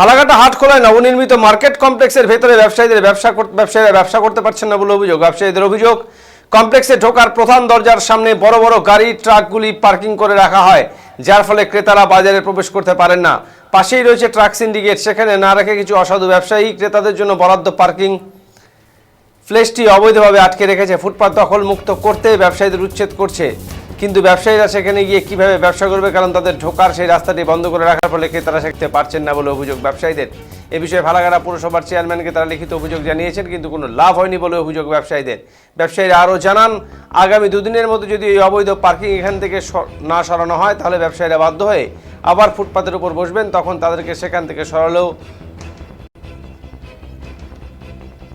ফালাকাটা হাট খোলায় নবনির্মিত মার্কেট কমপ্লেক্সের ভেতরে ব্যবসায়ীদের ব্যবসা ব্যবসায়ীরা ব্যবসা করতে পারছেন না বলে অভিযোগ। ব্যবসায়ীদের অভিযোগ, কমপ্লেক্সে ঢোকার প্রধান দরজার সামনে বড় বড় গাড়ি, ট্রাকগুলি পার্কিং করে রাখা হয়, যার ফলে ক্রেতারা বাজারে প্রবেশ করতে পারেন না। পাশেই রয়েছে ট্রাক সিন্ডিকেট, সেখানে না রেখে কিছু অসাধু ব্যবসায়ী ক্রেতাদের জন্য বরাদ্দ পার্কিং। ফ্লেসটি অবৈধভাবে আটকে রেখেছে, ফুটপাত দখল মুক্ত করতে ব্যবসায়ীদের উচ্ছেদ করছে। কিন্তু ব্যবসায়ীরা সেখানে গিয়ে কীভাবে ব্যবসা করবে, কারণ তাদের ঢোকার সেই রাস্তাটি বন্ধ করে রাখার ফলে ক্রেতারা শিখতে পারছেন না বলে অভিযোগ ব্যবসায়ীদের। এ বিষয়ে ফালাকাটা পুরসভার চেয়ারম্যানকে তারা লিখিত অভিযোগ জানিয়েছেন, কিন্তু কোনো লাভ হয়নি বলে অভিযোগ ব্যবসায়ীদের। ব্যবসায়ীরা আরও জানান, আগামী দুদিনের মধ্যে যদি এই অবৈধ পার্কিং এখান থেকে না সরানো হয়, তাহলে ব্যবসায়ীরা বাধ্য হয়ে আবার ফুটপাতের উপর বসবেন, তখন তাদেরকে সেখান থেকে সরালেও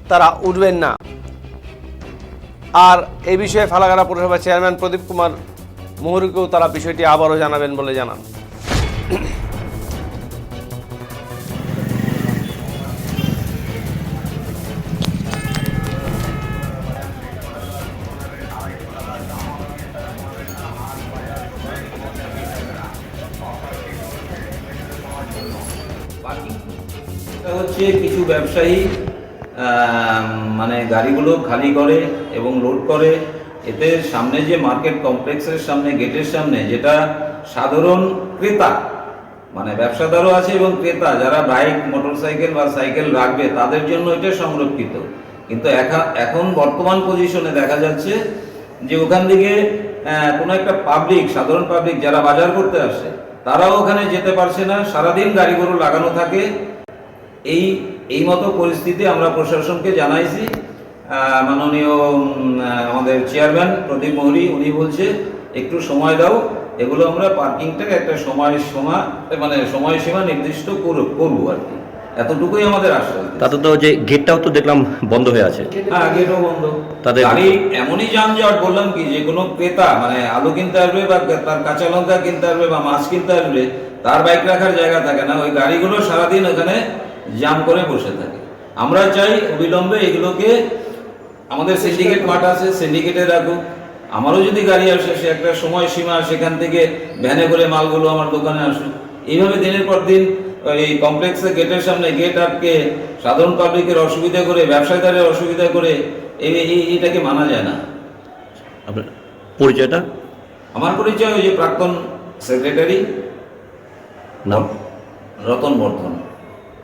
তারা উঠবেন না। আর এ বিষয়ে ফালাকাটা পৌরসভার চেয়ারম্যান প্রদীপ কুমার মুহুরীকেও তারা বিষয়টি আবারও জানাবেন বলে জানান। হচ্ছে কিছু ব্যবসায়ী মানে গাড়িগুলো খালি করে এবং লোড করে। এতে সামনে যে মার্কেট কমপ্লেক্সের সামনে গেটের সামনে, যেটা সাধারণ ক্রেতা মানে ব্যবসাদারও আছে এবং ক্রেতা, যারা বাইক মোটরসাইকেল বা সাইকেল রাখবে, তাদের জন্য এটা সংরক্ষিত। কিন্তু এখন বর্তমান পজিশনে দেখা যাচ্ছে যে ওখান থেকে কোনো একটা পাবলিক সাধারণ পাবলিক যারা বাজার করতে আসে, তারাও ওখানে যেতে পারছে না। সারাদিন গাড়িগুলো লাগানো থাকে। এই এই মতো পরিস্থিতি আমরা প্রশাসনকে জানাইছি। মাননীয় আমাদের চেয়ারম্যান প্রদীপ মোহরি উনি বলছে একটু সময় দাও এগুলো আমরা পার্কিংটাকে একটা সময় সীমা মানে সময়সীমা নির্দিষ্ট করব আর কি। এতটুকুই আমাদের আশ্বাস তাতে তো যে গেটটাও তো দেখলাম বন্ধ হয়ে আছে। হ্যাঁ গেটও বন্ধ। তাদের- গাড়ি এমনই যানজট বললাম কি যে কোনো ক্রেতা মানে আলু কিনতে আসবে বা তার কাঁচা লঙ্কা কিনতে আসবে বা মাছ কিনতে আসবে তার বাইক রাখার জায়গা থাকে না ওই গাড়িগুলো সারাদিন ওখানে জাম করে বসে থাকে। আমরা চাই অবিলম্বে এগুলোকে আমাদের সিন্ডিকেট মাঠ আছে সিন্ডিকেটে রাখুক। আমারও যদি গাড়ি আসে সে একটা সময় সীমা সেখান থেকে ভ্যানে করে মালগুলো আমার দোকানে আসুক। এইভাবে দিনের পর দিন এই কমপ্লেক্সের গেটের সামনে গেট আটকে সাধারণ পাবলিকের অসুবিধা করে ব্যবসায়ীদের অসুবিধা করে এই এইটাকে মানা যায় না। আপনার পরিচয়টা? আমার পরিচয় ওই যে প্রাক্তন সেক্রেটারি নাম? রতন বর্ধন।